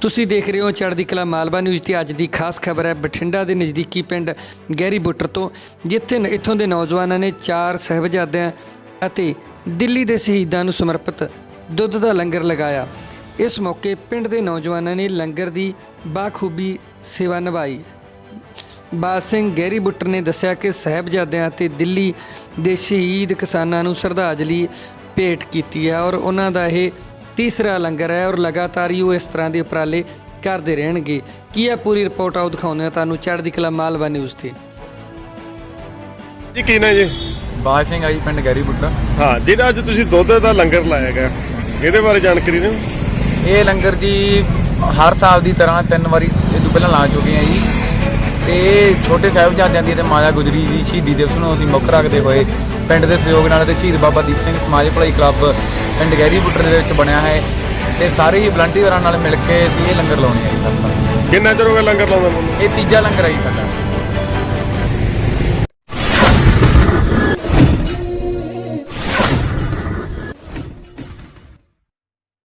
ਤੁਸੀਂ ਦੇਖ ਰਹੇ ਹੋ ਚੜ੍ਹਦੀ ਕਲਾ ਮਾਲਵਾ ਨਿਊਜ਼ ਤੇ ਅੱਜ ਦੀ ਖਾਸ ਖਬਰ ਹੈ ਬਠਿੰਡਾ ਦੇ ਨਜ਼ਦੀਕੀ ਪਿੰਡ ਗਹਿਰੀ ਬੁੱਟਰ ਤੋਂ, ਜਿੱਥੇ ਇੱਥੋਂ ਦੇ ਨੌਜਵਾਨਾਂ ਨੇ ਚਾਰ ਸਹਿਬਜ਼ਾਦਿਆਂ ਅਤੇ ਦਿੱਲੀ ਦੇ ਸ਼ਹੀਦਾਂ ਨੂੰ ਸਮਰਪਿਤ ਦੁੱਧ ਦਾ ਲੰਗਰ ਲਗਾਇਆ। ਇਸ ਮੌਕੇ ਪਿੰਡ ਦੇ ਨੌਜਵਾਨਾਂ ਨੇ ਲੰਗਰ ਦੀ ਬਾਖੂਬੀ ਸੇਵਾ ਨਿਭਾਈ। ਬਾਦ ਸਿੰਘ ਗਹਿਰੀ ਬੁੱਟਰ ਨੇ ਦੱਸਿਆ ਕਿ ਸਾਹਿਬਜ਼ਾਦਿਆਂ ਅਤੇ ਦਿੱਲੀ ਦੇ ਸ਼ਹੀਦ ਕਿਸਾਨਾਂ ਨੂੰ ਸ਼ਰਧਾਂਜਲੀ ਭੇਟ ਕੀਤੀ ਹੈ ਔਰ ਉਹਨਾਂ ਦਾ ਇਹ ਤੀਸਰਾ ਲੰਗਰ ਹੈ ਔਰ ਲਗਾਤਾਰ ਹੀ ਉਹ ਇਸ ਤਰ੍ਹਾਂ ਦੇ ਉਪਰਾਲੇ ਕਰਦੇ ਰਹਿਣਗੇ। ਕੀ ਹੈ ਪੂਰੀ ਰਿਪੋਰਟ ਆਓ ਦਿਖਾਉਂਦੇ ਹਾਂ ਤੁਹਾਨੂੰ ਚੜ੍ਹਦੀ ਕਲਾ ਮਾਲਵਾ ਨਿਊਜ਼ ਤੇ। ਜੀ ਕੀ ਨੇ ਜੀ? ਬਾਜ ਸਿੰਘ ਆ ਜੀ ਪਿੰਡ ਗੈਰੀ ਬੁੱਟਾ ਹਾਂ ਜਿਹੜਾ ਅੱਜ ਤੁਸੀਂ ਦੁੱਧ ਦਾ ਲੰਗਰ ਲਾਇਆ ਗਿਆ ਇਹਦੇ ਬਾਰੇ ਜਾਣਕਾਰੀ ਦਿਓ। ਇਹ ਲੰਗਰ ਜੀ ਹਰ ਸਾਲ ਦੀ ਤਰ੍ਹਾਂ ਤਿੰਨ ਵਾਰੀ ਇਹ ਤੋਂ ਪਹਿਲਾਂ ਲਾ ਚੁੱਕੇ ਆ ਜੀ। ਤੇ ਛੋਟੇ ਸਾਹਿਬਜ਼ਾਦਿਆਂ ਦੀ ਤੇ ਮਾਤਾ ਗੁਜਰੀ ਦੀ ਸ਼ਹੀਦੀ ਦਿਵਸ ਨੂੰ ਅਸੀਂ ਮੁੱਖ ਰੱਖਦੇ ਹੋਏ ਪਿੰਡ ਦੇ ਸਹਿਯੋਗ ਨਾਲ ਤੇ ਸ਼ਹੀਦ ਬਾਬਾ ਦੀਪ ਸਿੰਘ ਸਮਾਜ ਭਲਾਈ ਕਲੱਬ ਪਿੰਡ ਗੈਰੀ ਬੁੱਟਰ ਦੇ ਵਿੱਚ ਬਣਿਆ ਹੈ ਤੇ ਸਾਰੇ ਹੀ ਵਲੰਟੀਅਰਾਂ ਨਾਲ ਮਿਲ ਕੇ ਅਸੀਂ ਇਹ ਲੰਗਰ ਲਾਉਣੇ ਆ ਜੀ। ਕਿੰਨਾ ਚਿਰ ਹੋ ਗਿਆ ਲੰਗਰ ਲਾਉਂਦਾ ਤੁਹਾਨੂੰ ਇਹ ਤੀਜਾ ਲੰਗਰ ਹੈ ਜੀ ਸਾਡਾ